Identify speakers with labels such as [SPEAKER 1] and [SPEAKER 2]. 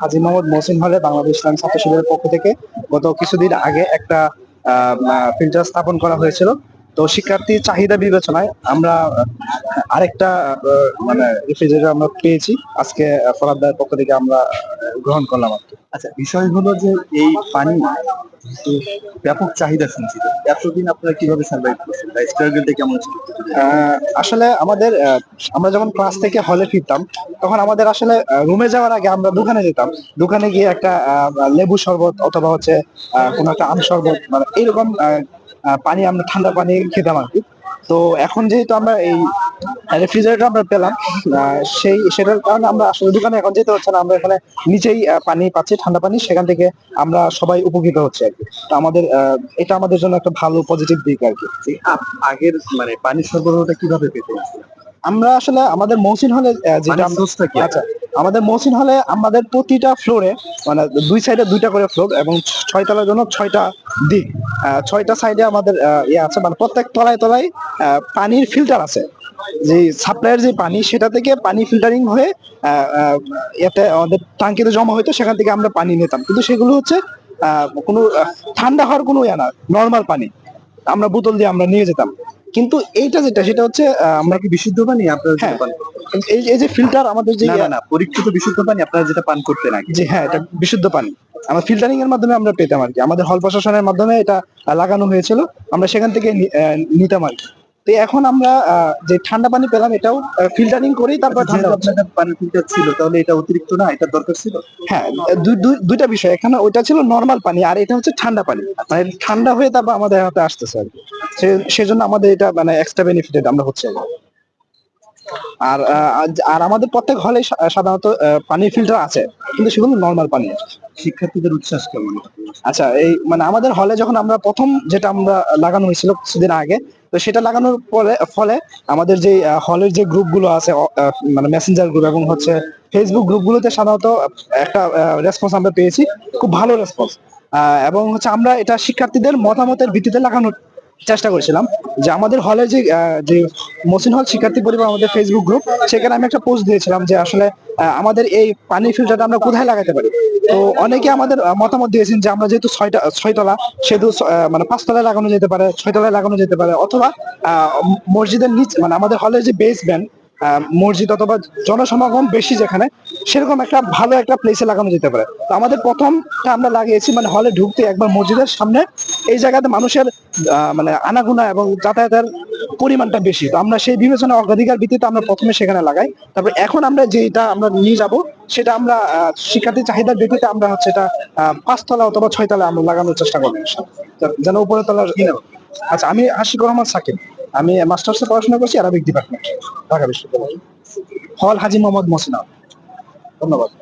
[SPEAKER 1] হাজি মোহাম্মদ মহসিন হলে বাংলাদেশ ইসলাম ছাত্র শিবিরের পক্ষ থেকে গত কিছুদিন আগে একটা ফিল্টার স্থাপন করা হয়েছিল। তো শিক্ষার্থীর চাহিদা বিবেচনায় আমরা আরেকটা মানে রেফ্রিজারেটর আমরা পেয়েছি। আজকে আহ, ফরাদ ভাইয়ের পক্ষ থেকে আমরা গ্রহণ করলাম আর
[SPEAKER 2] আচ্ছা বিষয় হলো যে এই পানি তো ব্যাপক চাহিদা সঞ্চিত এতদিন আপনারা কীভাবে সার্ভাইভ করছেন? বা স্ট্রাগলটা কেমন ছিল?
[SPEAKER 1] আহ, আসলে আমাদের আমরা যখন ক্লাস থেকে হলে ফিরতাম তখন আমাদের আসলে রুমে যাওয়ার আগে আমরা দোকানে যেতাম। দোকানে গিয়ে একটা আহ, লেবু শরবত অথবা হচ্ছে আহ, কোনো একটা আম শরবত মানে এইরকম পানি আমরা ঠান্ডা পানি খেতাম আর কি। তো এখন যেহেতু আমরা এই রেফ্রিজারেটর আমরা পেলাম আহ, সেই সেটার কারণে আমরা আসলে দোকানে এখন যেতে হচ্ছে না। আমরা এখানে নিচেই আহ, পানি পাচ্ছি ঠান্ডা পানি সেখান থেকে আমরা সবাই উপকৃত হচ্ছে আর কি। তো আমাদের আহ, এটা আমাদের জন্য একটা ভালো পজিটিভ দিক আর কি।
[SPEAKER 2] আগের মানে পানি সরবরাহটা কীভাবে পেতেন?
[SPEAKER 1] আমরা আসলে আমাদের মৌসিন হলে যেটা আমরা- আচ্ছা আমাদের মৌসিন হলে আমাদের প্রতিটা ফ্লোরে মানে দুই সাইডে দুইটা করে ফ্লোর এবং ছয় তলার জন্য ছয়টা দিক। ছয়টা সাইডে আমাদের ইয়ে আছে। মানে প্রত্যেক তলায় তলায় পানির ফিল্টার আছে। যে সাপ্লাইয়ের যে পানি, সেটা থেকে পানি ফিল্টারিং হয়ে এতে আমাদের টাঙ্কিতে জমা হতো সেখান থেকে আমরা পানি নিতাম। কিন্তু সেগুলো হচ্ছে কোনো ঠান্ডা হওয়ার কোনো ইয়ে না নর্মাল পানি। আমরা বোতল দিয়ে আমরা নিয়ে যেতাম। কিন্তু এইটা যেটা সেটা হচ্ছে আমরা
[SPEAKER 2] কি বিশুদ্ধ পানি আপনারা যেটা
[SPEAKER 1] হ্যাঁ।
[SPEAKER 2] পান?
[SPEAKER 1] এই এই যে ফিল্টার আমাদের যে
[SPEAKER 2] না না না পরীক্ষিত বিশুদ্ধ পানি আপনারা যেটা পান করতেন না
[SPEAKER 1] যে হ্যাঁ এটা বিশুদ্ধ পানি। আমরা ফিল্টারিং এর মাধ্যমে আমরা পেতাম আর কি। আমাদের হল প্রশাসনের মাধ্যমে এটা লাগানো হয়েছিল। আমরা সেখান থেকে আহ, নিতাম আর কি। তো এখন আমরা যে ঠান্ডা পানি পেলাম এটাও ফিল্টারিং করেই তারপর ঠান্ডা
[SPEAKER 2] আপনাদের পানি ফিল্টার ছিল তাহলে এটা অতিরিক্ত না? এটা দরকার ছিল?
[SPEAKER 1] হ্যাঁ দুই- দুই- দুইটা বিষয়। এখানে ওইটা ছিল নর্মাল পানি আর এটা হচ্ছে ঠান্ডা পানি। মানে ঠান্ডা হয়ে তারপর আমাদের হাতে আসতেছে আর কি। সেজন্য আমাদের এটা মানে এক্সট্রা বেনিফিটেড আমরা হচ্ছে আর আর আমাদের প্রত্যেক হলে সাধারণত পানির ফিল্টার আছে কিন্তু সেগুলো নর্মাল পানি
[SPEAKER 2] শিক্ষার্থীদের উচ্ছ্বাস কেমন?
[SPEAKER 1] আচ্ছা এই মানে আমাদের হলে যখন আমরা প্রথম যেটা আমরা লাগানো হয়েছিল কিছুদিন আগে, তো সেটা লাগানোর পরে, ফলে আমাদের যে হলের যে গ্রুপগুলো আছে মানে মেসেঞ্জার গ্রুপ এবং হচ্ছে ফেসবুক গ্রুপগুলোতে সাধারণত একটা রেসপন্স আমরা পেয়েছি, খুব ভালো রেসপন্স এবং হচ্ছে আমরা এটা শিক্ষার্থীদের মতামতের ভিত্তিতে লাগানোর চেষ্টা করেছিলাম যে আমাদের হলে যে যে মসিন হল শিক্ষার্থী পরিবার আমাদের ফেসবুক গ্রুপ সেখানে আমি একটা পোস্ট দিয়েছিলাম যে আসলে আমাদের এই পানি ফিল্টারটা আমরা কোথায় লাগাতে পারি? তো অনেকে আমাদের মতামত দিয়েছেন যে আমরা যেহেতু ছয়টা, ছয়তলা, সেহেতু মানে পাঁচতলায় লাগানো যেতে পারে, ছয়তলায় লাগানো যেতে পারে, অথবা মসজিদের নিচ মানে আমাদের হলের যে বেসমেন্ট মসজিদ অথবা জনসমাগম বেশি যেখানে সেরকম একটা ভালো একটা প্লেসে লাগানো যেতে পারে। তো আমাদের প্রথমটা আমরা লাগিয়েছি মানে হলে ঢুকতে একবার মসজিদের সামনে। এই জায়গাতে মানুষের মানে আনাগুনা এবং যাতায়াতের পরিমাণটা বেশি। তো আমরা সেই বিবেচনা, অগ্রাধিকার ভিত্তিতে আমরা প্রথমে সেখানে লাগাই। তারপর এখন আমরা যেটা আমরা নিয়ে যাব, সেটা আমরা শিক্ষার্থী চাহিদার ভিত্তিতে আমরা হচ্ছে এটা পাঁচতলা অথবা ছয়তলা আমরা লাগানোর চেষ্টা করব। যেন উপরে তলার আচ্ছা আমি আশিকুর রহমান সাকিব। আমি মাস্টার্সে পড়াশোনা করছি আরবিক ডিপার্টমেন্ট ঢাকা বিশ্ববিদ্যালয়। হল হাজি মোহাম্মদ মহসিনা ধন্যবাদ